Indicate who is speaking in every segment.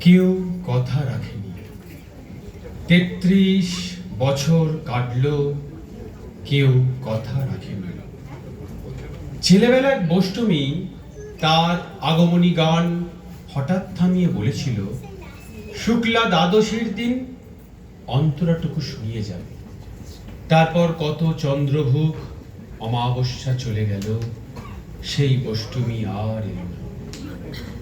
Speaker 1: কেউ কথা রাখেনি। তেত্রিশ বছর কাটলো, কেউ কথা রাখেনি। ছেলেবেলার বষ্টমী তার আগমনী গান হঠাৎ থামিয়ে বলেছিল, শুক্লা দ্বাদশীর দিন অন্তরাটুকু শুনিয়ে যাবে তারপর কত চন্দ্রভুক অমাবস্যা চলে গেল, সেই অষ্টমী আর এলো না।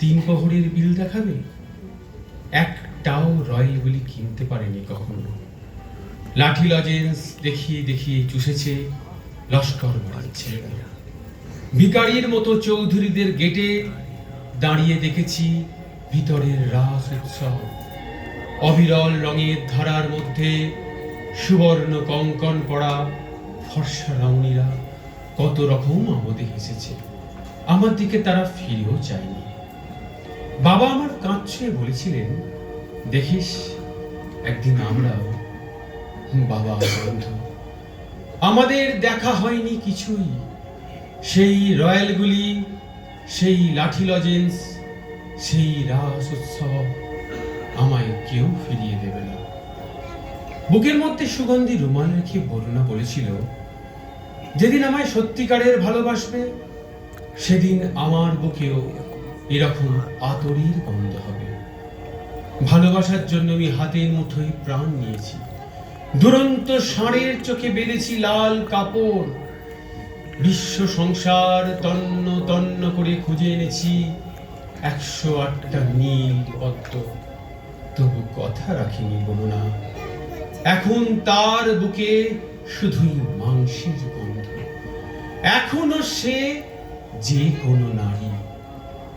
Speaker 1: তিন প্রহরীর বিল দেখাবে? একটাও রয়্যালগুলি কিনতে পারেনি কখনো। লাঠি লজেন্স দেখিয়ে দেখিয়ে চুষেছে, লস্কর বাড়ছে ভিকারির মতো চৌধুরীদের গেটে দাঁড়িয়ে দেখেছি ভিতরের রাস উৎসব। অবিরল রঙের ধারার মধ্যে সুবর্ণ কঙ্কন পড়া ফর্সা রমণীরা কত রকম আমোদে হেসেছে। আমার দিকে তারা ফিরেও চায়নি। বাবা আমার কাঁধ ছুঁয়ে বলেছিলেন, দেখিস, একদিন আমরাও বাবা বন্ধু। আমাদের দেখা হয়নি কিছুই। সেই রয়্যালগুলি, সেই লাঠি লজেন্স, সেই রাস উৎসব আমায় কেউ ফিরিয়ে দেবে না। বুকের মধ্যে সুগন্ধি রুমাল রেখে বরুণা বলেছিল, যেদিন আমায় সত্যিকারের ভালোবাসবে, সেদিন আমার বুকেও এরকম আতরের গন্ধ হবে। ভালোবাসার জন্য আমি হাতের মুঠোয় প্রাণ নিয়েছি। দুরন্ত ষাঁড়ের চোখে বেঁধেছি লাল কাপড়। বিশ্ব সংসার তন্ন তন্ন করে খুঁজে এনেছি। একশো আটটা নীল পদ্ম। তবু কথা রাখিনি বলো না এখন তার বুকে শুধুই মাংসের গন্ধ। এখনও সে যে কোনো নারী।